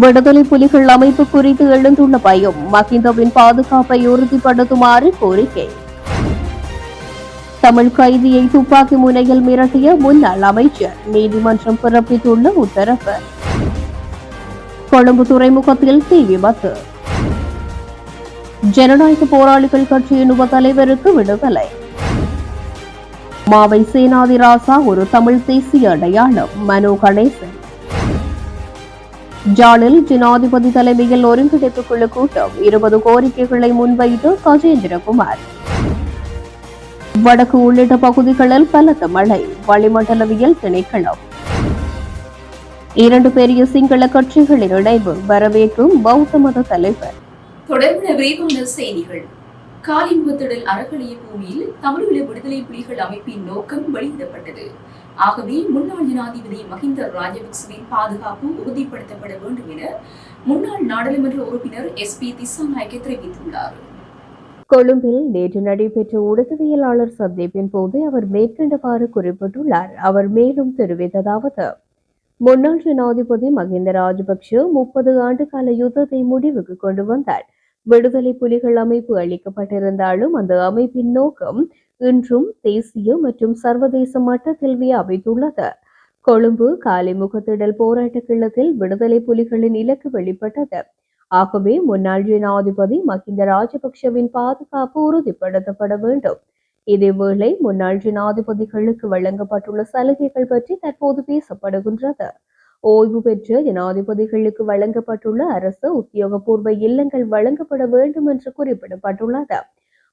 விடுதலை புலிகள் அமைப்பு குறித்து எழுந்துள்ள பயம் மகிந்தவின் பாதுகாப்பை உறுதிப்படுத்துமாறு கோரிக்கை. தமிழ் கைதியை துப்பாக்கி முனையில் மிரட்டிய முன்னாள் அமைச்சர் நீதிமன்றம் பிறப்பித்துள்ள உத்தரவு. கொழும்பு துறைமுகத்தில் தீ விபத்து. ஜனநாயக போராளிகள் கட்சியின் உப தலைவருக்கு விடுதலை. மாவை சேனாதிராசா ஒரு தமிழ் தேசிய அடையாளம் மனோ கணேசன். ஜாலில் ஜனாதிபதி தலைமையில் ஒருங்கிணைப்பு குழு கூட்டம் இருபது கோரிக்கைகளை முன்வைத்து கஜேந்திரகுமார். வடக்கு உள்ளிட்ட பகுதிகளில் பலத்த மழை வளிமண்டலவியல் திணைக்களம். இரண்டு பெரிய சிங்கள கட்சிகளின் இணைவு வரவேற்கும் பௌத்த மத தலைவர். தொடர்பான விரிவான செய்திகள். காலிமுகத்திடல் அறக்கலைய பூமியில் தமிழீழ விடுதலை புலிகள் அமைப்பின் நோக்கம் வெளியிடப்பட்டது. ஆகவே முன்னாள் ஜனாதிபதி மஹிந்த ராஜபக்சவின் பாதுகாப்பு உறுதிப்படுத்தப்பட வேண்டும் என முன்னாள் நாடாளுமன்ற உறுப்பினர் எஸ் பி திசாநாயக்க தெரிவித்துள்ளார். கொழும்பில் நேற்று நடைபெற்ற ஊடகவியலாளர் சந்திப்பின் போது அவர் மேற்கண்டவாறு குறிப்பிட்டுள்ளார். அவர் மேலும் தெரிவித்ததாவது முன்னாள் ஜனாதிபதி மகிந்த ராஜபக்ஷ முப்பது ஆண்டுகால யுத்தத்தை முடிவுக்கு கொண்டு வந்தார். விடுதலை புலிகள் அமைப்பு அளிக்கப்பட்டிருந்தாலும் அந்த அமைப்பின் நோக்கம் இன்றும் தேசிய மற்றும் சர்வதேச மட்டத்தில் வியாபித்துள்ளது. கொழும்பு காலிமுகத்திடல் போராட்ட கிள்ளத்தில் விடுதலை புலிகளின் இலக்கு வெளிப்பட்டது. ஆகவே முன்னாள் ஜனாதிபதி மஹிந்த ராஜபக்ஷவின் பாதுகாப்பு உறுதிப்படுத்தப்பட வேண்டும். இதேவேளை முன்னாள் ஜனாதிபதிகளுக்கு வழங்கப்பட்டுள்ள சலுகைகள் பற்றி தற்போது பேசப்படுகின்றது. ஓய்வு பெற்ற ஜனாதிபதிகளுக்கு வழங்கப்பட்டுள்ள அரசு உத்தியோகபூர்வ இல்லங்கள் வழங்கப்பட வேண்டும் என்று குறிப்பிடப்பட்டுள்ளது.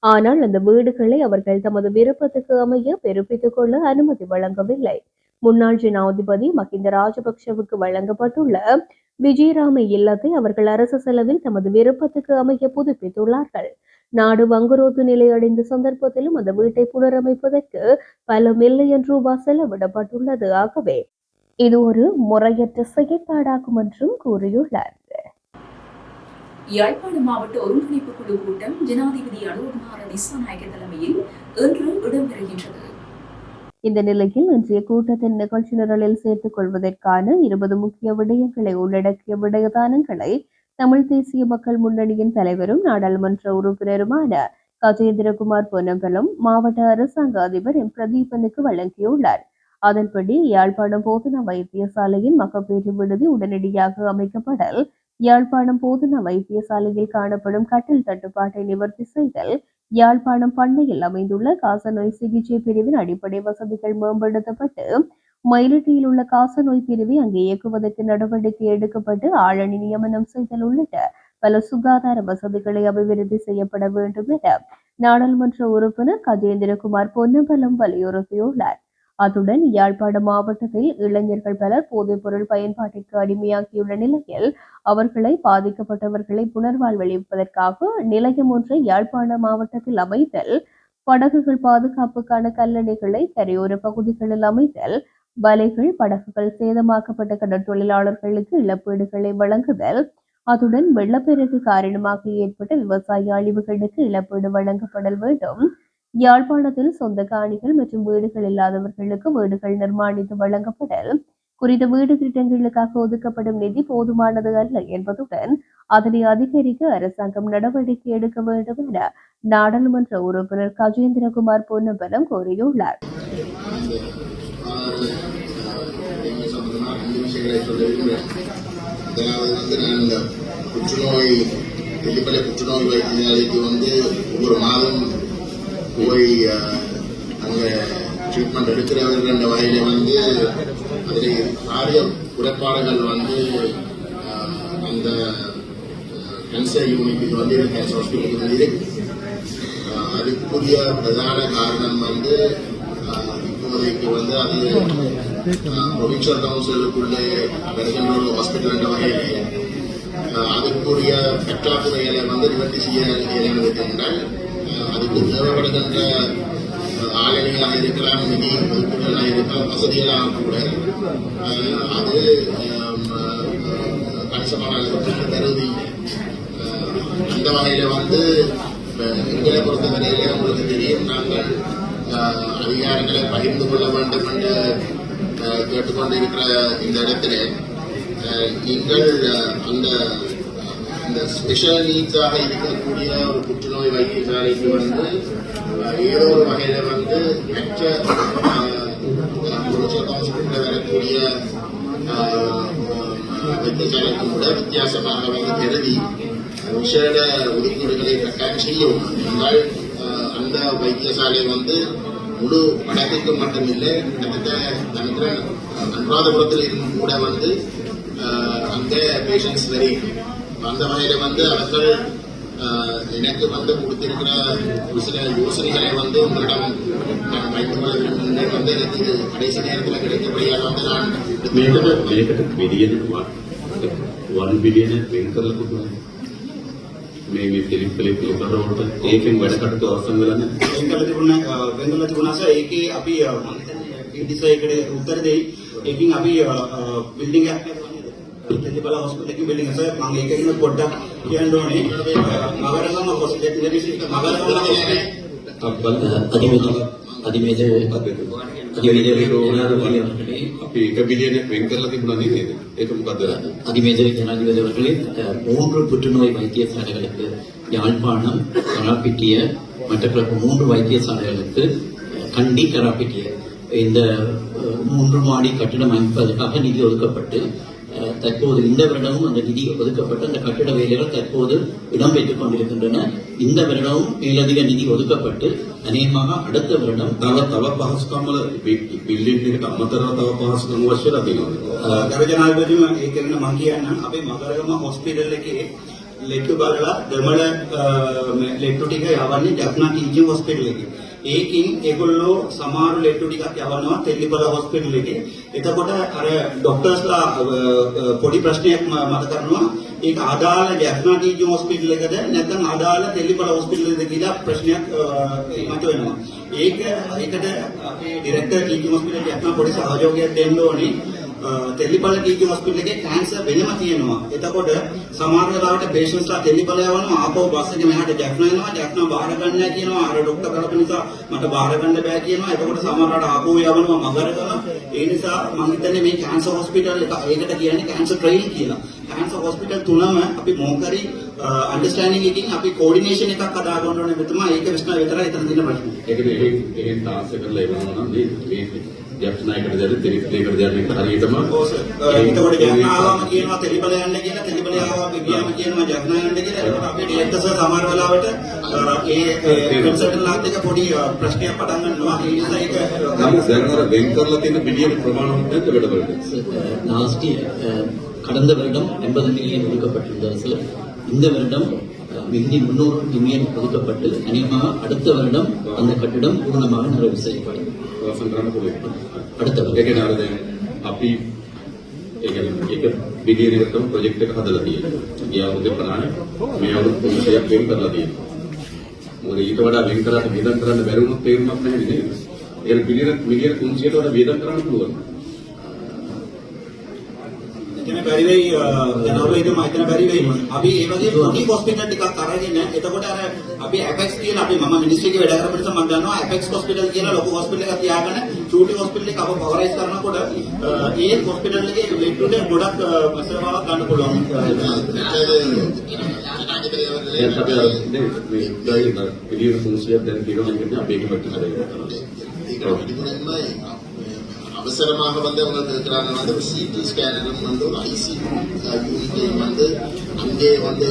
ஆனால் அந்த வீடுகளை அவர்கள் தமது விருப்பத்துக்கு அமைய பெருப்பித்துக் கொள்ள அனுமதி வழங்கவில்லை. முன்னாள் ஜனாதிபதி மஹிந்த ராஜபக்ஷவுக்கு வழங்கப்பட்டுள்ள விஜயராம இல்லத்தை அவர்கள் அரசு செலவில் தமது விருப்பத்துக்கு அமைய புதுப்பித்துள்ளார்கள். நாடு வங்குரோத்து நிலையடைந்த சந்தர்ப்பத்திலும் அந்த வீட்டை புனரமைப்பதற்கு பல மில்லியன் ரூபாய் செலவிடப்பட்டுள்ளது. ஆகவே இது ஒரு முறையற்ற செயற்பாடாகும் என்றும் கூறியுள்ளார். யாழ்ப்பாண மாவட்ட ஒருங்கிணைப்பு குழு கூட்டம் ஜனாதிபதி அனுகுமார திசாநாயக தலைமையில் இன்று இடம்பெறுகின்றது. இந்த நிலையில் இன்றைய கூட்டத்தின் நிகழ்ச்சி நிரலில் சேர்த்துக் கொள்வதற்கான இருபது முக்கிய விடயங்களை உள்ளடக்கிய விடயதானங்களை தமிழ் தேசிய மக்கள் முன்னணியின் தலைவரும் நாடாளுமன்ற உறுப்பினருமான கஜேந்திரகுமார் பொன்னம்பலம் மாவட்ட அரசாங்க அதிபர் எம். பிரதீபனுக்கு வழங்கியுள்ளார். அதன்படி யாழ்ப்பாணம் போதனா வைத்தியசாலையின் மகப்பேறு விடுதி உடனடியாக அமைக்கப்படல் யாழ்ப்பாணம் போதனா வைத்தியசாலையில் காணப்படும் கட்டில் தட்டுப்பாட்டை நிவர்த்தி செய்தல் யாழ்ப்பாணம் பண்ணையில் அமைந்துள்ள காசநோய் சிகிச்சை பிரிவின் அடிப்படை வசதிகள் மேம்படுத்தப்பட்டு மயிலட்டியில் உள்ள காசநோய் பிரிவை அங்கே இயக்குவதற்கு நடவடிக்கை எடுக்கப்பட்டு ஆளணி நியமனம் செய்தல் உள்ளிட்ட பல சுகாதார வசதிகளை அபிவிருத்தி செய்யப்பட வேண்டும் என நாடாளுமன்ற உறுப்பினர் கஜேந்திரகுமார் பொன்னம்பலம் வலியுறுத்தியுள்ளார். அத்துடன் யாழ்ப்பாண மாவட்டத்தில் இளைஞர்கள் பலர் போதைப் பொருள் பயன்பாட்டிற்கு அடிமையாகியுள்ள நிலையில் அவர்களை பாதிக்கப்பட்டவர்களை புனர்வாழ்வளிப்பதற்காக நிலையம் ஒன்றை யாழ்ப்பாண மாவட்டத்தில் அமைத்தல் படகுகள் பாதுகாப்புக்கான கல்லணைகளை கரையோர பகுதிகளில் அமைத்தல் வலைகள் படகுகள் சேதமாக்கப்பட்ட கடற்தொழிலாளர்களுக்கு இழப்பீடுகளை வழங்குதல் அத்துடன் வெள்ளப்பெருக்கு காரணமாக ஏற்பட்ட விவசாய அழிவுகளுக்கு இழப்பீடு வழங்கப்படல் வேண்டும். யாழ்ப்பாணத்தில் சொந்த காணிகள் மற்றும் வீடுகள் இல்லாதவர்களுக்கு வீடுகள் நிர்மாணித்து வழங்கப்படல் குறித்த வீடு திட்டங்களுக்காக ஒதுக்கப்படும் நிதி போதுமானது அல்ல என்பதுடன் அதனை அதிகரிக்க அரசாங்கம் நடவடிக்கை எடுக்க வேண்டும் என நாடாளுமன்ற உறுப்பினர் கஜேந்திரகுமார் பொன்னம்பலம் கோரியுள்ளார் புற்றுநோய் வெள்ளிப்பள்ளி புற்றுநோய் வைத்தியாலயத்துக்கு வந்து ஒவ்வொரு மாதம் போய் அங்கே ட்ரீட்மெண்ட் எடுக்கிறவர்கள் என்ற வகையில வந்து அதில் நிறைய குறைபாடுகள் வந்து அந்த கேன்சர் யூனிட்டுக்கு வந்து கேன்சர் ஹாஸ்பிட்டலுக்கு வந்து இருக்கு. அதுக்குரிய பிரதான காரணம் வந்து இப்போதைக்கு வந்து அது ப்ரொவின்சியல் கவுன்சிலுக்குள்ளே வருகின்ற ஒரு ஹாஸ்பிட்டல் என்ற வகையில் அதுக்குரிய பற்றாக்குறைகளை வந்து நிவர்த்தி செய்ய இயலுவது என்றால் அதுக்கு தேவைப்படுகின்ற ஆலைகளாக இருக்கலாம் நிதி ஒதுக்கீடுகளாக இருக்கலாம் வசதிகளாக கூட. அது கணிசமான அளவுக்கு தருவீங்க அந்த வகையில வந்து எங்களை பொறுத்தவரையில உங்களுக்கு தெரியும் நாங்கள் அதிகாரங்களை பகிர்ந்து கொள்ள வேண்டும் என்று கேட்டுக்கொண்டிருக்கிற இந்த இடத்திலே நீங்கள் அந்த இந்த ஸ்பெஷல் நீட்ஸாக இருக்கக்கூடிய ஒரு புற்றுநோய் வைத்தியசாலைக்கு வந்து ஏதோ ஒரு வகையில வந்து மற்ற வரக்கூடிய வைத்தியசாலைக்கு கூட வித்தியாசமாக வந்து கருதி விசேட ஒதுக்கீடுகளை கட்டாயம் செய்யும். என்றால் அந்த வைத்தியசாலை வந்து முழு வடக்குக்கு மட்டுமில்லை கிட்டத்தட்ட நினைக்கிறேன் அனுராதபுரத்தில் இருந்து கூட வந்து அந்த அங்கே பேஷண்ட்ஸ் வரையும் அந்த வகையில வந்து அவர்கள் அஹ், எனக்கு வந்து கொடுத்திருக்கிற ஒரு சில யோசனைகளை வந்து உங்களிடம் நான் வைத்துக் கொள்ள விரும்புகிறேன் வந்து எனக்கு இது கடைசி நேரத்தில் கிடைத்தபடியால் வந்து நான் මේකට මේකට බිලියන වන් බිලියන වෙන් කරලා තිබුණා. මේ මේ ෆිලිප් ෆිලිප් පිළිබඳවට ඒකෙන් වැඩ කටයුතු අවසන් වෙලා නැහැ. වෙන්කල තිබුණා වෙන්කල තිබුණා සර් ඒකේ අපි අ, මම හිතන්නේ ඉදිසයිකට උත්තර දෙයි ඒකින් අපි බිල්ඩින් එකක් ಪ್ರತಿಫಲ ಹೊಸಪೇಟೆಗೆ ಬಿಲ್ಡಿಂಗ್ ಸರ್ ನಾವು ஜனாதிபதி அவர்களே மூன்று புற்றுநோய் வைத்தியசாலைகளுக்கு யாழ்ப்பாணம் கராப்பிட்டிய மட்டக்களப்பு மூன்று வைத்தியசாலைகளுக்கு கண்டி கராப்பிட்டிய இந்த மூன்று மாடி கட்டிடம் அமைப்பதற்காக நிதி ஒதுக்கப்பட்டு தற்போது இந்த வருடமும் அந்த நிதி ஒதுக்கப்பட்டு அந்த கட்டிட வேலைகள் தற்போது இடம்பெற்றுக் கொண்டிருக்கின்றன இந்த வருடமும் மேலதிக நிதி ஒதுக்கப்பட்டு அநேகமாக அடுத்த வருடம் තව තව පහසුකම් වල බිල්ඩින් එකට අමතරව තව පහසුකම් අවශ්‍ය වෙලා තියෙනවා. ගරු ජනාධිපතිම ඒක ගැන මම කියන්නම් අපේ මගරගම හොස්පිටල් එකේ ලෙට්ටු බලලා දෙමළ අ, මේ ලෙට්ටු ටික යවන්නේ ජෆ්නා ටීචිං හොස්පිටල් එකේ. ඒකින් ඒගොල්ලෝ සමහර ලෙට්ටු ටිකක් යවනවා තෙල්ලිපල හොස්පිටල් එකේ. එතකොට අර ડોක්ටර්ස්ලා අ, අ, පොඩි ප්‍රශ්නයක් ම- මත කරනවා ඒක අදාළ ජෆ්නා ටීචිං හොස්පිටල් එකද නැත්නම් අදාළ තෙල්ලිපල හොස්පිටල් එකද කියලා ප්‍රශ්නයක් අ, මත වෙනවා. ඒක ඒකට අපේ ඩිරෙක්ටර් ටීචිං හොස්පිටල් ජෆ්නා පොඩි සහයෝගයක් දෙන්න ඕනේ. තෙල්ලිපල ටීචිං හොස්පිටල් එකේ කැන්සර් වෙනම තියෙනවා. එතකොට සමහර වෙලාවට පේෂන්ට්ස්ලා තෙල්ලිපල යවනවා ආපහු බස් එකේ මෙහාට ජැක්නා එනවා. ජැක්නා බාර ගන්න නැහැ කියනවා. අර ડોක්ටර් කරපු නිසා මට බාර ගන්න බෑ කියනවා. එතකොට සමහරවිට ආපහු යවනවා මගරගම. ඒ නිසා මම හිතන්නේ මේ කැන්සර් හොස්පිටල් එක ඒකට කියන්නේ කැන්සර් ට්‍රේනින් කියලා. කැන්සර් හොස්පිටල් තුනම අපි මොකරි අන්ඩර්ස්ටෑන්ඩින් එකකින් අපි කෝඩිනේෂන් එකක් හදා ගන්න ඕනේ මෙතන ඒක විශ්න විතරයි එතන තියෙන ප්‍රශ්නේ. ඒකනේ එහෙන් එහෙන් තාක්ෂ කරලා එවනවා නම් මේ මේ ජප්නායකට දැරි තිරිත් දෙකට දැරි එක හරියටම ඔව් සර්. එතකොට ජග්නාවම කියනවා තෙලිබල යන්න කියලා තෙලිබල ආවම ගියාම කියනවා ජග්නා යන්න කියලා. එතකොට අපේ ඩිරෙක්ටර් සර් සමහර වෙලාවට අ, ඒ කන්සල්ටන්ට්ලාත් එක පොඩි අ, ප්‍රශ්නයක් පටන් ගන්නවා. ඒ නිසා ඒක නමුත් දැන් අර වෙන් කරලා තියෙන බිලියන ප්‍රමාණවත් නැද්ද වැඩවලට? லாஸ்ட் கடந்த வருடம் எண்பது மில்லியன் ஒதுக்கப்பட்டிருந்தது சார் இந்த வருடம் விகுதி முன்னூறுக்கு யூனியன் ஒதுக்கப்பட்டு அநேகமாக அடுத்த வருடம் அந்த கட்டிடம் பூர்ணமாக நிறைவு செய்யப்படும் அடுத்த आपली एक बिलियन रक्कम प्रोजेक्ट तक हाथ लगाई है ये आप मुझे बनाने मैं आप लोग पुलिस या क्लेम कर लगाई मुझे ये तो बड़ा लिंक करा तो वेदन करा तो बैरू में पेड़ में अपने है नहीं यार बिलियन बिलियन कौन सी है तो वेदन करा नहीं එතන බැරි වෙයි ජනවල ඉදම එතන බැරි වෙයි. අපි ඒ වගේ පොඩි හොස්පිටල් ටිකක් අරගෙන එතකොට අර අපි FX කියන අපි මම මිනිස්ට්‍රි එකේ වැඩ කරපු නිසා මම දන්නවා FX හොස්පිටල් කියලා ලොකු හොස්පිටල් එකක් තියාගෙන චූටි හොස්පිටල් එක අපව පවරයිස් කරනකොට ඒ හොස්පිටල් එකේ ලෙඩ් ටු ඩෙත් ගොඩක් සේවාවක් ගන්න පුළුවන්. ඒත් අපි අර ඉතින් පිළිවෙල සුසුලියක් දැන් කියනවා කියන්නේ අපි ඒක පැත්තට කරනවා ඒක පිළිගන්නයි அவசரமாக வந்து அவங்க இருக்கிறாங்க வந்து ஒரு சிடி ஸ்கேனரும் வந்து ஒரு ஐசி யூனிட்டையும் வந்து அங்கே வந்து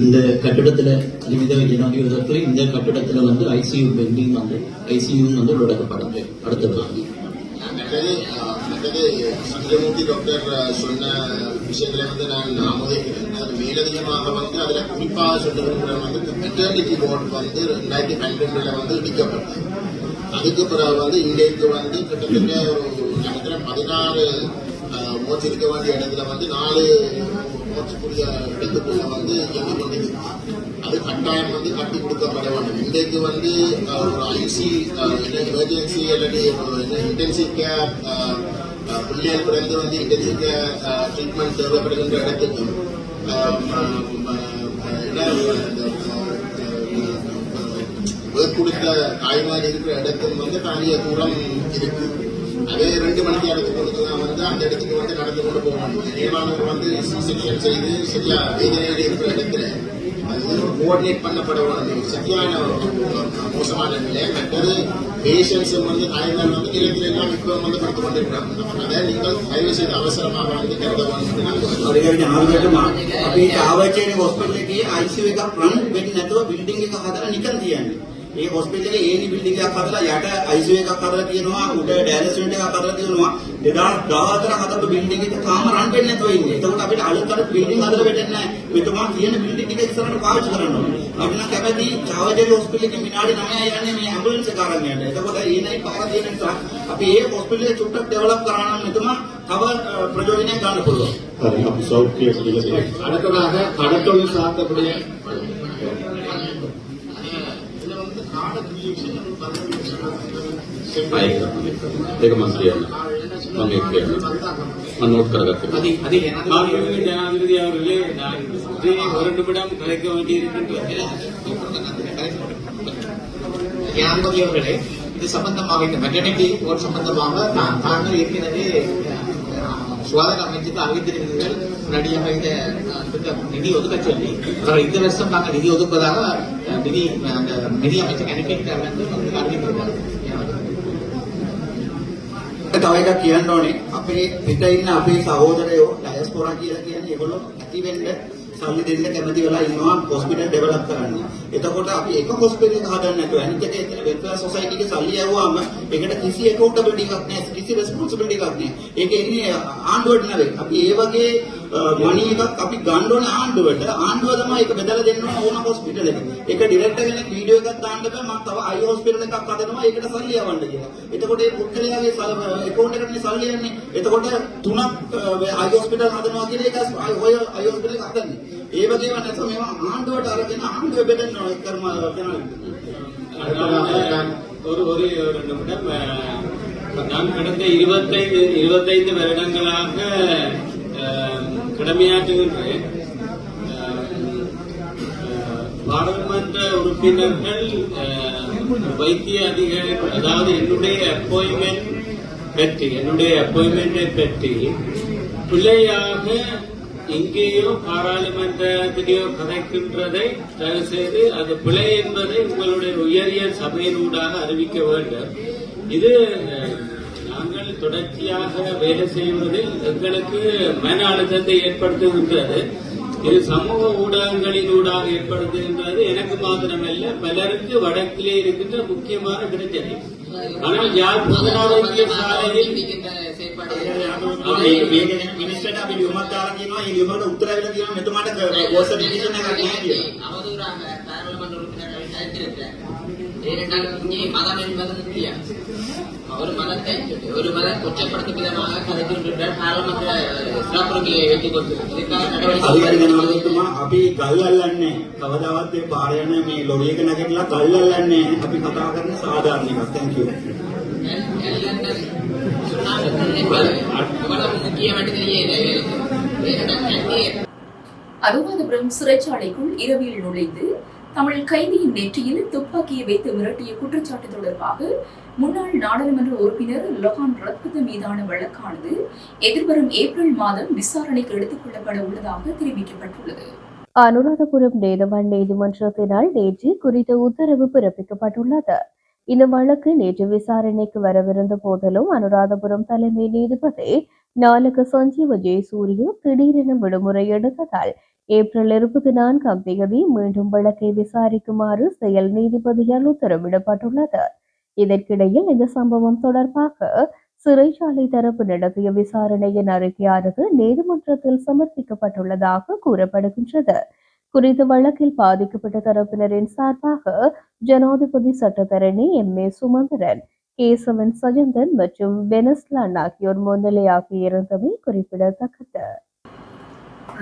இந்த கட்டிடத்துல அதிவித ஜனாதிபதி இந்த கட்டிடத்துல வந்து ஐசியூ பெண்டிங் வந்து ஐசியூ வந்து உள்ளடக்கப்படுது அடுத்த வருடம் மற்றது அஹ், மற்றது சந்திரமூர்த்தி டாக்டர் சொன்ன விஷயங்களை வந்து நான் ஆமோதிக்கிறேன். அது மேலதிகமாக வந்து அதுல குறிப்பாக சொல்லுகிற வந்து மெட்டர்னிட்டி போர்டு வந்து ரெண்டாயிரத்தி பன்னிரெண்டுல வந்து இடிக்கப்பட்டது. அதுக்கு பிறகு வந்து இன்றைக்கு வந்து கிட்டத்தட்ட ஒரு நினைக்கிறேன் பதினாறு மோச்சு இருக்க வேண்டிய இடத்துல வந்து நாலு மோச்சுக்குரிய இடத்துக்குள்ள வந்து இயங்கி கொண்டிருக்கு அது கட்டாயம் வந்து கட்டி கொடுக்கப்பட வேண்டும். இன்றைக்கு வந்து ஒரு ஐசி எமர்ஜென்சி அல்லது இன்டென்சிவ் கேர் பிள்ளைகள் பிறந்து வந்து இன்டென்சிவ் கேர் ட்ரீட்மெண்ட் தேவைப்படுகின்ற இடத்துக்கு கொடுத்த தாய்மாரி இருக்கிற இடத்துல வந்து நிறைய தூரம் இருக்கு அதே ரெண்டு மணிக்கு இடத்துக்கு கொண்டு தான் வந்து அந்த இடத்துக்கு வந்து நடந்து கொண்டு போகணும் நிர்வாகம் வந்து செக்ஷன் செய்து சரியா வேதனையோடு இருக்கிற இடத்துல அது கோஆர்டினேட் பண்ணப்பட வேண்டிய சரியான மோசமான நிலை மற்றது பேஷன்ஸ் வந்து காயங்கள் வந்து நிலத்தில் எல்லாம் இப்போ வந்து படுத்து கொண்டிருக்கிறாங்க அதை நீங்கள் தயவு செய்து அவசரமாக வந்து கருத வேண்டும் අරිගරි ජනාධිපතිතුමා අපි ආවචේන හොස්පිටල් එකේ ICU එකක් රන් වෙන්නේ නැතුව බිල්ඩින් එක හදලා නිකන් තියන්නේ. මේ හොස්පිටලේ ඒනි බිල්ඩින් එකක් හදලා යට ICU එකක් හදලා තියෙනවා උඩ ඩයලිසිස් යුනිට් එකක් හදලා තියෙනවා 2014 හදපු බිල්ඩින් එක තාම රන් වෙන්නේ නැතුව ඉන්නේ. එතකොට අපිට අලුත් අලුත් බිල්ඩින් හදලා වෙන්නේ නැහැ. මෙතුමා කියන බිල්ඩින් එක ඉස්සරහට පාවිච්චි කරන්න ඕනේ. අපි නම් කැමති චාවජේ හොස්පිටල් එකේ විනාඩි 9යි යන්නේ මේ ඇම්බියුලන්ස් එක අරන් යන්න. එතකොට ඒ නයි පාර දෙන නිසා අපි ඒ හොස්පිටල් එක චුට්ටක් ඩෙවලොප් කරා නම් මෙතුමා තව ප්‍රයෝජනයක් ගන්න පුළුවන්. හරි අපි සෞඛ්‍ය පිළිබඳව අනතරාහ කඩතොල් සාතපඩේ ಬೇಗ ಮಂತ್ರಿಯಲ್ಲ ಮಂಗೇಶ್ವರಿಯಲ್ಲ ನಾನು ನೋಡ್ಕೊಳ್ಬೇಕು ஜனாதிபதி அவர்களே நாளை ஒரு நிமிடம் கலைக்க வேண்டியிருக்கின்றது ஜனாதிபதி அவர்களே இது சம்பந்தமாக இந்த மெட்டர்னிட்டி போர் சம்பந்தமாக நான் தாங்கள் ஏற்கனவே சுகாதார அமைச்சுக்கு அறிவித்திருந்தீர்கள் முன்னாடியாக இந்த நிதி ஒதுக்க சொல்லி இந்த வருஷம் நாங்கள் நிதி ஒதுப்பதாக அஹ், நிதி அந்த நிதி அமைச்சர் அனுப்பியிருக்கிறார்கள் என்று உங்களுக்கு அறிவித்திருக்கிறார்கள் තව එකක් කියන්න ඕනේ අපේ පිට ඉන්න අපේ සහෝදරයෝ ඩයස්පොරා කියලා කියන්නේ ඒගොල්ලෝ ඇති වෙන්න සල්ලි දෙන්න කැමති වෙලා ඉන්නවා හොස්පිටල් ඩෙවලොප් කරන්න. එතකොට අපි එක හොස්පිටල් එක හදන්න නැතුව අනිත් එක එතන වෙල්ෆෙයාර් සොසයිටි එකේ සල්ලි යවුවාම ඒකට කිසි accountability එකක් නැහැ කිසි responsibility එකක් නැහැ. ඒක එන්නේ ආණ්ඩුවට නෙවෙයි. අපි ඒ වගේ මණි එකක් අපි ගන්න ඕනේ ආණ්ඩුවට. ආණ්ඩුව තමයි ඒක බෙදලා දෙන්න ඕන ඕන හොස්පිටල් එක. ඒක ඩිරෙක්ටර් කෙනෙක් වීඩියෝ එකක් දාන්න බෑ මම තව අයි හොස්පිටල් එකක් හදනවා ඒකට සල්ලි යවන්න කියලා. එතකොට ඒ පුද්ගලයාගේ account එකටනේ සල්ලි යන්නේ. එතකොට තුනක් අයි හොස්පිටල් හදනවා කියන එක ඔය අයි හොස්පිටල් එක හදන්නේ. ඒ වගේම නැත්නම් මේවා ආණ්ඩුවට අරගෙන ආණ්ඩුව බෙදන්න ඕන කර්ම කරනවා. அதாவது, ஒரு ஒரு ஒரு நிமிடம் அஹ், நான் கடந்த இருபத்தைந்து இருபத்தைந்து வருடங்களாக அஹ், கடமையாற்றுகின்றேன். பாராளுமன்ற உறுப்பினர்கள் வைத்திய அதிகாரி அதாவது என்னுடைய அப்பாயின்மெண்ட் பெற்று என்னுடைய அப்பாயின்மெண்டை பெற்று பிள்ளையாக எங்கேயோ பாராளுமன்றத்திலேயோ கதைக்கின்றதை தயவு செய்து அது பிழை என்பதை உங்களுடைய உயரிய சபையினூடாக அறிவிக்க வேண்டும். இது தொடர்ச்சியாக வேலை செய்வதில் எங்களுக்கு மன அழுத்தத்தை ஏற்படுத்துகின்றது. இது சமூக ஊடகங்களினூடாக ஏற்படுத்துகின்றது. எனக்கு மாத்திரமல்ல பலருக்கு வடக்கிலே இருக்கின்ற முக்கியமான பிரச்சனை. ஆனால் யார் பொதுநல சாலையில் මේ මේක මිනිස්සුන්ට අපි ලියුමක් දාලා කියනවා ඒ ලියුමකට උත්තර ඇවිල්ලා කියනවා මෙතුමාට ගෝස ඩිවිෂන් එකක් නැහැ කියලා. அவதூறாக பாராளுமன்ற உறுப்பினர்கள் கருத்திருக்கிறார் ஏனென்றால் இங்கே மதம் என்பது முக்கியம் ஒரு மதத்தை ஒரு மதம் கொச்சப்படுத்தும் விதமாக கதைக்கின்றார் பாராளுமன்ற சிறப்புரிமையை வைத்துக் கொண்டு இதுக்காக நடவடிக்கை අධිකාරි ජනාධිපතිතුමා අපි ගල් අල්ලන්නේ කවදාවත් මේ පාර යන මේ ලොරි එක නැගිටලා ගල් අල්ලන්නේ නැහැ. අපි කතා කරන සාධාරණ එකක්. thank you. இவ்வளவு முக்கியம் என்று தெரியல ஏனென்றால் அனுராதபுரம் சிறைச்சாலைக்குள் இரவில் நுழைந்து தமிழ் கைதியின் நெற்றியில் துப்பாக்கியை வைத்து மிரட்டிய குற்றச்சாட்டு தொடர்பாக முன்னாள் நாடாளுமன்ற உறுப்பினர் லொஹான் ரத்புத மீதான வழக்கானது எதிர்வரும் ஏப்ரல் மாதம் விசாரணைக்கு எடுத்துக் கொள்ளப்பட உள்ளதாக தெரிவிக்கப்பட்டுள்ளது. அனுராதபுரம் நேதவான் நீதிமன்றத்தினால் நேற்று குறித்த உத்தரவு பிறப்பிக்கப்பட்டுள்ளது. இந்த வழக்கு நேற்று விசாரணைக்கு வரவிருந்த போதிலும் அனுராதபுரம் தலைமை நீதிபதி நாளுக்கு சஞ்சீவ ஜெயசூரிய திடீரென விடுமுறை எடுத்ததால் ஏப்ரல் இருபத்தி நான்காம் தேதி மீண்டும் வழக்கை விசாரிக்குமாறு செயல் நீதிபதியால் உத்தரவிடப்பட்டுள்ளது. இதற்கிடையில் இந்த சம்பவம் தொடர்பாக சிறைச்சாலை தரப்பு நடத்திய விசாரணையின் அறிக்கையானது நீதிமன்றத்தில் சமர்ப்பிக்கப்பட்டுள்ளதாக கூறப்படுகின்றது. குறித்த வழக்கில் பாதிக்கப்பட்ட தரப்பினரின் சார்பாக ஜனாதிபதி சட்டத்தரணி எம். ஏ. சுமந்திரன் கேசவன் சஜந்தன் மற்றும் வெனஸ்லான் ஆகியோர் முன்னிலையாக இருந்தமை குறிப்பிடத்தக்கது.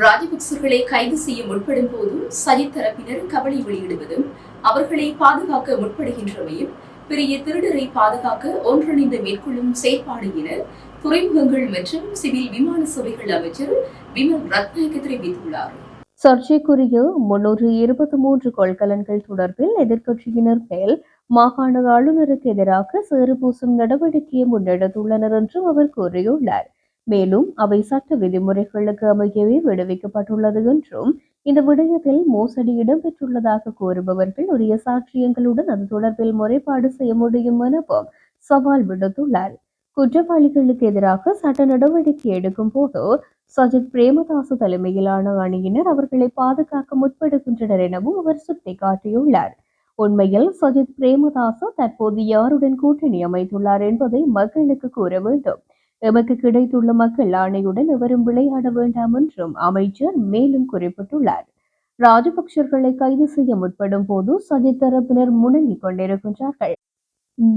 ராஜபக்சர்களை கைது செய்ய முற்படும் போது சஜித் தரப்பினர் கவலை வெளியிடுவதும் அவர்களை பாதுகாக்க முற்படுகின்றமையும் பெரிய திருடரை பாதுகாக்க ஒன்றிணைந்து மேற்கொள்ளும் செயற்பாடு என துறைமுகங்கள் மற்றும் சிவில் விமான சேவைகள் அமைச்சர் விமல் ரத்நாயக்க தெரிவித்துள்ளார். சர்ச்சைக்குரிய முன்னூற்று இருபத்தி மூன்று கொள்கலன்கள் தொடர்பில் எதிர்க்கட்சியினர் மேல் மாகாண ஆளுநருக்கு எதிராக சேறு பூசும் நடவடிக்கையை முன்னெடுத்துள்ளனர் என்றும் அவர் கூறியுள்ளார். மேலும் அவை சட்ட விதிமுறைகளுக்கு அமையவே விடுவிக்கப்பட்டுள்ளது என்றும் இந்த விடயத்தில் மோசடி இடம்பெற்றுள்ளதாக கூறுபவர்கள் உரிய சாட்சியங்களுடன் அது தொடர்பில் முறைப்பாடு செய்ய முடியும் எனவும் சவால் விடுத்துள்ளார். குற்றவாளிகளுக்கு எதிராக சட்ட நடவடிக்கை எடுக்கும் போது சஜித் பிரேமதாசு தலைமையிலான அணியினர் அவர்களை பாதுகாக்க முற்படுகின்றனர் எனவும் அவர் சுட்டிக்காட்டியுள்ளார். உண்மையில் சஜித் பிரேமதாசு தற்போது யாருடன் கூட்டணி அமைத்துள்ளார் என்பதை மக்களுக்கு கூற வேண்டும். எமக்கு கிடைத்துள்ள மக்கள் ஆணையுடன் எவரும் விளையாட வேண்டாம் என்றும் அமைச்சர் மேலும் குறிப்பிட்டுள்ளார். ராஜபக்சர்களை கைது செய்ய முற்படும் போது சஜித் தரப்பினர் முணங்கிக் கொண்டிருக்கின்றார்கள்.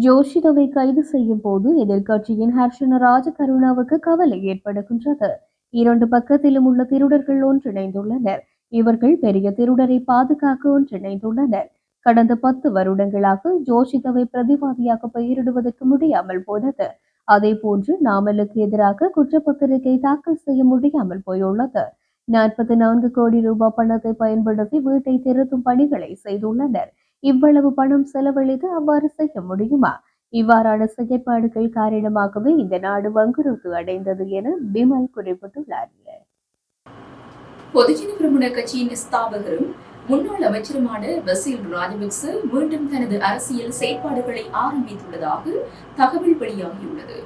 ஜோஷிதவை கைது செய்யும் போது எதிர்கட்சியின் ஹர்ஷன ராஜகருணாவுக்கு கவலை ஏற்படுகின்றது. இரண்டு பக்கத்திலும் உள்ள திருடர்கள் ஒன்றிணைந்துள்ளனர். இவர்கள் பெரிய திருடரை பாதுகாக்க ஒன்றிணைந்துள்ளனர். கடந்த பத்து வருடங்களாக ஜோஷிதவை பிரதிவாதியாக பெயரிடுவதற்கு முடியாமல் போனது. அதே போன்று நாமலுக்கு எதிராக குற்றப்பத்திரிகை தாக்கல் செய்ய முடியாமல் போயுள்ளது. நாற்பத்தி நான்கு கோடி ரூபாய் பணத்தை பயன்படுத்தி வீட்டை திருத்தும் பணிகளை செய்துள்ளனர். இவ்வளவு பணம் செலவழித்து அவ்வாறு செய்ய முடியுமா? இவ்வாறான செயற்பாடுகள் காரணமாகவே இந்த நாடு வங்குரோத்து அடைந்தது என பிமல் குறிப்பிட்டுள்ளார். பொதுஜன பிரமுன கட்சியின் ஸ்தாபகரும் முன்னாள் அமைச்சருமான பசீல் ராஜபக்ச மீண்டும் தனது அரசியல் செயற்பாடுகளை ஆரம்பித்துள்ளதாக தகவல் வெளியாகியுள்ளது.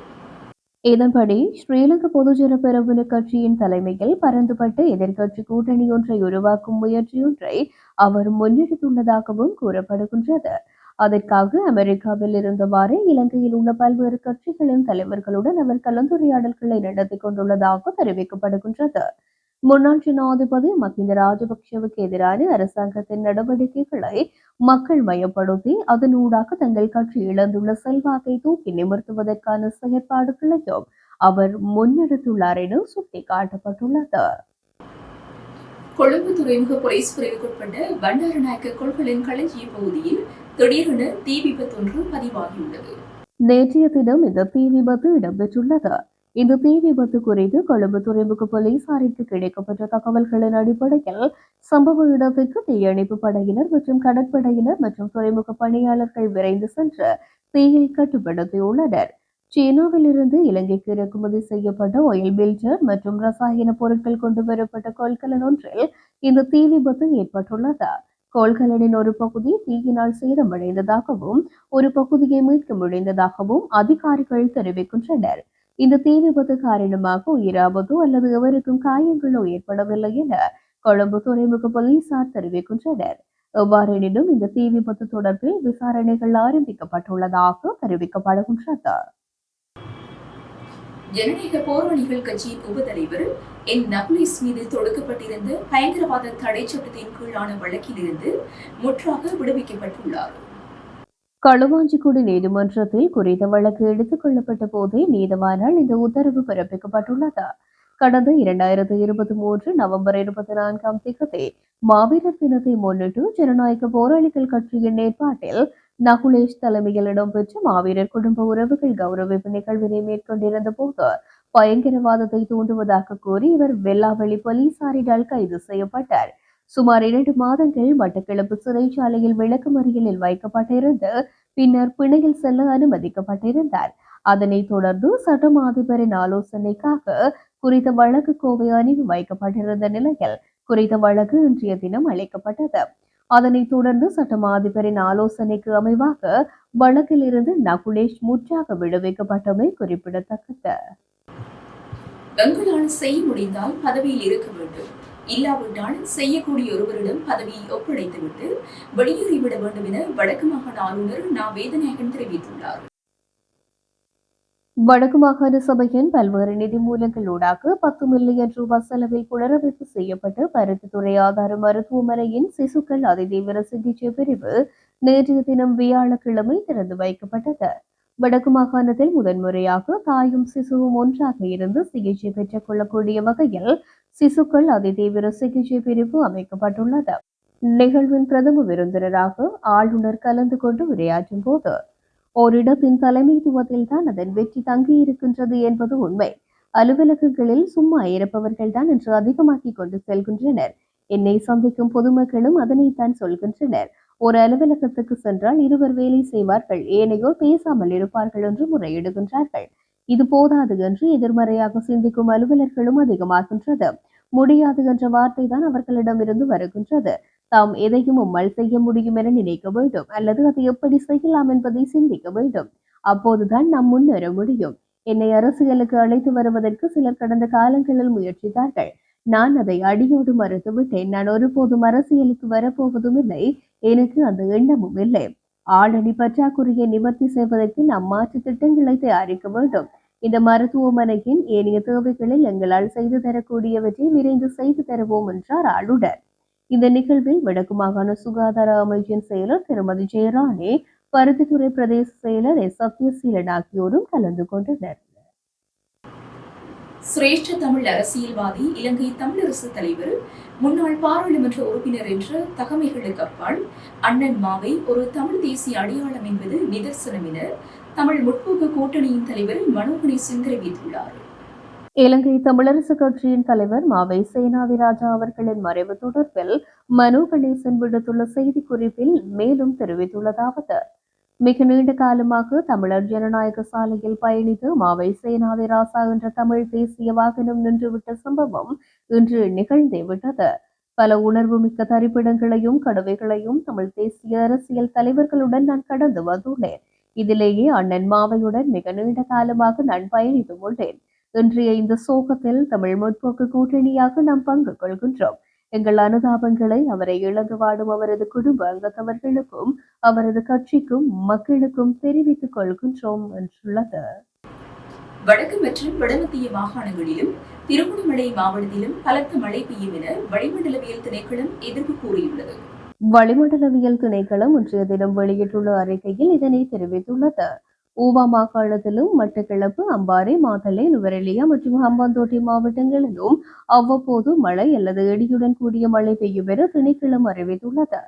இதன்படி ஸ்ரீலங்கா பொதுஜன பெரமுன கட்சியின் தலைமையில் பரந்துபட்ட எதிர்கட்சி கூட்டணி ஒன்றை உருவாக்கும் முயற்சியொன்றை அவர் முன்னெடுத்துள்ளதாகவும் கூறப்படுகின்றது. அதற்காக அமெரிக்காவில் இருந்தவாறே இலங்கையில் உள்ள பல்வேறு கட்சிகளின் தலைவர்களுடன் அவர் கலந்துரையாடல்களை நடத்தி கொண்டுள்ளதாக தெரிவிக்கப்படுகின்றது. முன்னாள் ஜனாதிபதி மஹிந்த ராஜபக்சவுக்கு எதிரான அரசாங்கத்தின் நடவடிக்கைகளை மக்கள் மயப்படுத்தி அதனூடாக தங்கள் கட்சி இழந்துள்ள செல்வாக்கை தூக்கி நிமிர்த்துவதற்கான செயற்பாடுகளையும் அவர் முன்னெடுத்துள்ளார் என சுட்டிக்காட்டப்பட்டுள்ளது. கொழும்பு துறைமுக போலீஸ் பிரிவுக்குட்பட்ட பண்டாரநாயக்க கொள்கலின் களஞ்சிய பகுதியில் திடீரென தீ விபத்தொன்று பதிவாகியுள்ளது. நேற்றைய தினம் இந்த தீ விபத்து இடம்பெற்றுள்ளது. இந்த தீ விபத்து குறித்து கொழும்பு துறைமுக போலீசாருக்கு கிடைக்கப்பட்ட தகவல்களின் அடிப்படையில் சம்பவ இடத்திற்கு தீயணைப்பு படையினர் மற்றும் கடற்படையினர் மற்றும் துறைமுக பணியாளர்கள் விரைந்து சென்று தீயை கட்டுப்படுத்தியுள்ளனர். சீனாவிலிருந்து இலங்கைக்கு இறக்குமதி செய்யப்பட்ட ஒயில் பில்டர் மற்றும் ரசாயன பொருட்கள் கொண்டு வரப்பட்ட கொள்கலன் ஒன்றில் இந்த தீ விபத்து ஏற்பட்டுள்ளது. கொள்கலனின் ஒரு பகுதி தீயினால் சேதமடைந்ததாகவும் ஒரு பகுதியை மீட்க முடிந்ததாகவும் அதிகாரிகள் தெரிவிக்கின்றனர். இந்த தீ விபத்து காரணமாக உயிராபத்தோ அல்லது எவருக்கும் காயங்களோ ஏற்படவில்லை என கொழும்பு துறைமுக போலீசார் தெரிவிக்கின்றனர். எவ்வாறெனினும் இந்த தீ விபத்து தொடர்பில் விசாரணைகள் ஆரம்பிக்கப்பட்டுள்ளதாக தெரிவிக்கப்படுகின்றது. ஜனநாயக போராளிகள் கட்சியின் உபதலைவர் என். நக்லிஸ் மீது தொடுக்கப்பட்டிருந்த பயங்கரவாத தடை சட்டத்தின் கீழான வழக்கிலிருந்து முற்றாக விடுவிக்கப்பட்டுள்ளார். களுவாஞ்சிக்குடி நீதிமன்றத்தில் குறித்த வழக்கு எடுத்துக் கொள்ளப்பட்ட போதே நீதவானால் இந்த உத்தரவு பிறப்பிக்கப்பட்டுள்ளது. கடந்த இரண்டாயிரத்தி இருபத்தி மூன்று நவம்பர் இருபத்தி நான்காம் திகதி மாவீரர் தினத்தை முன்னிட்டு ஜனநாயக போராளிகள் கட்சியின் ஏற்பாட்டில் நகுலேஷ் தலைமையில் இடம்பெற்ற மாவீரர் குடும்ப உறவுகள் கௌரவிப்பு நிகழ்வினை மேற்கொண்டிருந்த போது பயங்கரவாதத்தை தூண்டுவதாக கூறி இவர் வெல்லாவெளி போலீசாரினால் கைது செய்யப்பட்டார். சுமார் இரண்டு மாதங்கள் மட்டக்களப்பு சிறைச்சாலையில் விளக்குமறியலில் வைக்கப்பட்டிருந்து பின்னர் பிணையில் செல்ல அனுமதிக்கப்பட்டிருந்தார். அதனைத் தொடர்ந்து சட்டம் அதிபரின் ஆலோசனைக்காக குறித்த வழக்கு கோவை அனுப்பி வைக்கப்பட்டிருந்த நிலையில் குறித்த வழக்கு இன்றைய தினம் அளிக்கப்பட்டது. அதனைத் தொடர்ந்து சட்டம் அதிபரின் ஆலோசனைக்கு அமைவாக வழக்கில் இருந்து நகுலேஷ் முற்றாக விடுவிக்கப்பட்டமை குறிப்பிடத்தக்கது. எங்களால் செய்ய முடிந்தால் பதவியில் இருக்க வேண்டும். இல்லாவிட்டால் செய்யக்கூடிய ஒருவரிடம் பதவியை ஒப்படைத்துவிட்டு வெளியேறிவிட வேண்டும் என வடக்கு மாகாண ஆளுநர் நா. வேதநாயகன் தெரிவித்துள்ளார். வடக்கு மாகாண சபையின் பல்வேறு நிதி மூலங்களூடாக பத்து மில்லியன் ரூபாய் செலவில் புனரமைப்பு செய்யப்பட்டு பருத்தித்துறை ஆதார மருத்துவமனையின் சிசுக்கள் அதிதீவிர சிகிச்சை பிரிவு நேற்றைய தினம் வியாழக்கிழமை திறந்து வைக்கப்பட்டது. வடக்கு மாகாணத்தில் முதன்முறையாக தாயும் சிசுவும் ஒன்றாக இருந்து சிகிச்சை பெற்றுக் கொள்ளக்கூடிய வகையில் சிசுக்கள் அதிதீவிர சிகிச்சை பிரிவு அமைக்கப்பட்டுள்ளது. நிகழ்வின் பிரதம விருந்தினராக ஆளுநர் கலந்து கொண்டு உரையாற்றும் போது ஓரிடத்தின் தலைமைத்துவத்தில் தான் அதன் வெற்றி தங்கியிருக்கின்றது என்பது உண்மை. அலுவலகங்களில் சும்மா இருப்பவர்கள் தான் இன்று அதிகமாக்கிக் கொண்டு செல்கின்றனர். என்னை சந்திக்கும் பொதுமக்களும் அதனைத்தான் சொல்கின்றனர். ஒரு அலுவலகத்துக்கு சென்றால் இருவர் வேலை செய்வார்கள். ஏனையோர் பேசாமல் இருப்பார்கள் என்று முறையிடுகின்றார்கள். இது போதாது என்று எதிர்மறையாக சிந்திக்கும் அலுவலர்களும் அதிகமாகின்றது. முடியாது என்ற வார்த்தை தான் அவர்களிடமிருந்து வருகின்றது. தாம் எதையும் உம்மால் செய்ய முடியும் என நினைக்க வேண்டும். அல்லது அதை எப்படி செய்யலாம் என்பதை சிந்திக்க வேண்டும். அப்போதுதான் நாம் முன்னேற முடியும். என்னை அரசியலுக்கு அழைத்து வருவதற்கு சிலர் கடந்த காலங்களில் முயற்சித்தார்கள். நான் அதை அடியோடு மறுத்துவிட்டேன். நான் ஒருபோதும் அரசியலுக்கு வரப்போவதும் இல்லை. எனக்கு அந்த எண்ணமும் இல்லை. ஆளணி பற்றாக்குறையை நிவர்த்தி செய்வதற்கு நாம் மாற்று திட்டங்களை தயாரிக்க வேண்டும். இந்த மருத்துவமனையின் ஏனைய தேவைகளில் எங்களால் செய்து தரக்கூடியவற்றை விரைந்து செய்து தருவோம் என்றார் ஆளுநர். இந்த நிகழ்வில் வடக்கு மாகாண சுகாதார அமைச்சின் செயலர் திருமதி ஜெயராணி பருத்தித்துறை பிரதேச செயலர் எஸ். சத்யசீலன் ஆகியோரும் கலந்து கொண்டனர். சிரேஷ்ட தமிழ் அரசியல்வாதி இலங்கை தமிழரசு தலைவர் முன்னாள் பாராளுமன்ற உறுப்பினர் என்ற தகமைகளுக்கு அப்பால் அண்ணன் மாவை ஒரு தமிழ் தேசிய அடையாளம் என்பது நிதர்சனம் என தமிழ் முற்போக்கு கூட்டணியின் தலைவர் மனோகணேசன் தெரிவித்துள்ளார் இலங்கை தமிழரசு கட்சியின் தலைவர் மாவை சேனாதிராஜா அவர்களின் மறைவு தொடர்பில் மனோ கணேசன் விடுத்துள்ள செய்திக்குறிப்பில் மேலும் தெரிவித்துள்ளதாவது மிக நீண்ட காலமாக தமிழர் ஜனநாயக சாலையில் பயணித்து மாவை சேனாதிராசா என்ற தமிழ் தேசிய வாகனம் நின்றுவிட்ட சம்பவம் இன்று நிகழ்ந்தே விட்டது. பல உணர்வு மிக்க தரிப்பிடங்களையும் கடவைகளையும் தமிழ் தேசிய அரசியல் தலைவர்களுடன் நான் கடந்து வந்துள்ளேன். இதிலேயே அண்ணன் மாவையுடன் மிக நீண்ட காலமாக நான் பயணித்து உள்ளேன். இன்றைய இந்த சோகத்தில் தமிழ் முற்போக்கு கூட்டணியாக நாம் பங்கு கொள்கின்றோம். எங்கள் அனுதாபங்களை அவரை இழந்து வாடும் அவரது குடும்ப அங்கத்தவர்களுக்கும் அவரது கட்சிக்கும் மக்களுக்கும் தெரிவித்துக் கொள்கின்றோம் என்றுள்ளது. வடக்கு மற்றும் வடமத்திய மாகாணங்களிலும் திருகோணமலை மாவட்டத்திலும் பலத்த மழை பெய்யும் என வளிமண்டலவியல் திணைக்களம் எதிர்ப்பு கூறியுள்ளது. வளிமண்டலவியல் திணைக்களம் இன்றைய தினம் வெளியிட்டுள்ள அறிக்கையில் இதனை தெரிவித்துள்ளது. ஊவா மாகாணத்திலும் மட்டக்களப்பு அம்பாறை மாத்தளை நுவரெலியா மற்றும் ஹம்பாந்தோட்டை மாவட்டங்களிலும் அவ்வப்போது மழை அல்லது இடியுடன் கூடிய மழை பெய்யும் என திணைக்களம் அறிவித்துள்ளது.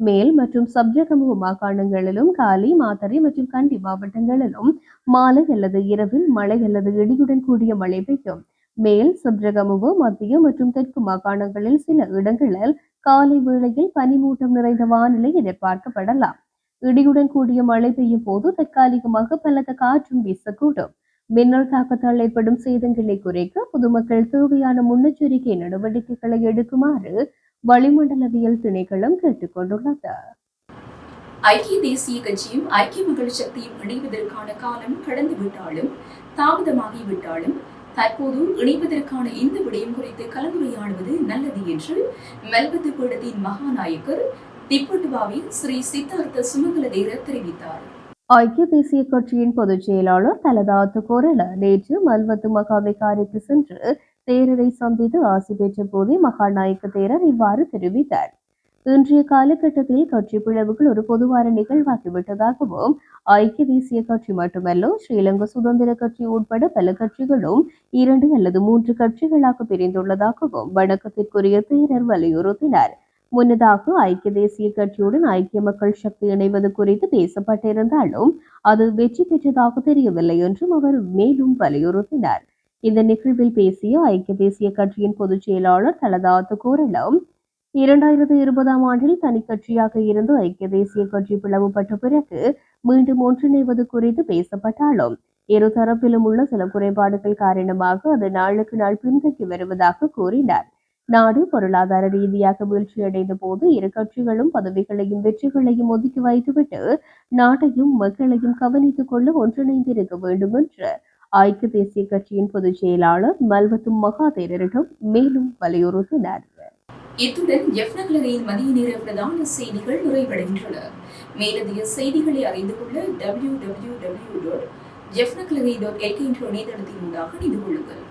மேல் மற்றும் சப்ஜகமுக மாகாணங்களிலும் காலி மாத்தறை மற்றும் கண்டி மாவட்டங்களிலும் மாலை அல்லது இரவில் மழை அல்லது இடியுடன் கூடிய மழை பெய்யும். மேல் சப்ஜகமுக மத்திய மற்றும் தெற்கு மாகாணங்களில் சில இடங்களில் காலை வேளையில் பனிமூட்டம் நிறைந்த வானிலை எதிர்பார்க்கப்படலாம். இடியுடன் கூடிய மழை பெய்யும் போது தற்காலிகமாக பலத்த காற்றும் வீசக்கூடும். மின்னல் தாக்கத்தால் ஏற்படும் சேதங்களை குறைக்க பொதுமக்கள் தேவையான முன்னெச்சரிக்கை நடவடிக்கைகளை எடுக்குமாறு வளிமண்டலவியல் திணைக்களம் கேட்டுக்கொண்டுள்ளது. ஐக்கிய தேசிய கட்சியும் ஐக்கிய மக்கள் சக்தியும் இணைவதற்கான காலம் கடந்து விட்டாலும் தாமதமாகிவிட்டாலும் தற்போது இணைவதற்கான இந்த விடயம் குறித்து கலந்துரையாடுவது நல்லது என்று மெல்பத்து பீடத்தின் மகாநாயக்கர் திப்பட்டுவாவின் ஸ்ரீ சித்தார்த்த சுமங்கல தேரர் தெரிவித்தார். ஐக்கிய தேசிய கட்சியின் பொதுச் செயலாளர் தலதாத்து கோரல நேற்று மல்வத்து மகாவிகாரிக்கு சென்று தேரரை சந்தித்து ஆசி பெற்ற போதே மகாநாயக்க தேரர் இவ்வாறு தெரிவித்தார். இன்றைய காலகட்டத்தில் கட்சி பிளவுகள் ஒரு பொதுவான நிகழ்வாகிவிட்டதாகவும் ஐக்கிய தேசிய கட்சி மட்டுமல்ல ஸ்ரீலங்கா சுதந்திர கட்சி உட்பட பல கட்சிகளும் இரண்டு அல்லது மூன்று கட்சிகளாக பிரிந்துள்ளதாகவும் வணக்கத்திற்குரிய தேரர் வலியுறுத்தினார். முன்னதாக ஐக்கிய தேசிய கட்சியுடன் ஐக்கிய மக்கள் சக்தி இணைவது குறித்து பேசப்பட்டிருந்தாலும் அது வெற்றி பெற்றதாக தெரியவில்லை என்றும் அவர் மேலும் வலியுறுத்தினார். இந்த நிகழ்வில் பேசிய ஐக்கிய தேசிய கட்சியின் பொதுச் செயலாளர் தலதாத்து கோரலம் இரண்டாயிரத்தி இருபதாம் ஆண்டில் தனி கட்சியாக இருந்து ஐக்கிய தேசிய கட்சி பிளவுபட்ட பிறகு மீண்டும் ஒன்றிணைவது குறித்து பேசப்பட்டாலும் இருதரப்பிலும் உள்ள சில குறைபாடுகள் காரணமாக அது நாளுக்கு நாள் பின்தங்கி வருவதாக கூறினார். நாடு பொருளாதார ரீதியாக வீழ்ச்சியடைந்த போது இரு கட்சிகளும் பதவிகளையும் வெற்றிகளையும் ஒதுக்கி வைத்துவிட்டு நாட்டையும் மக்களையும் கவனித்துக் கொள்ள ஒன்றிணைந்திருக்க வேண்டும் என்று ஐக்கிய தேசிய கட்சியின் பொதுச் செயலாளர் மல்வத்தும் மகாதேரரிடம் மேலும் வலியுறுத்தினார். இத்துடன் எஃப் எஃப்னக்லரின் மதிய நேர பிரதான செய்திகள் நிறைவடைகின்றன. மேலதிக செய்திகளை அறிந்து கொள்ள டபிள்யூ டபிள்யூ டபிள்யூ டாட் ஜெஃப்னக்லரி டாட் எல்கே என்ற இணையதளத்தின் ஊடாக இணைந்து கொள்ளுங்கள்.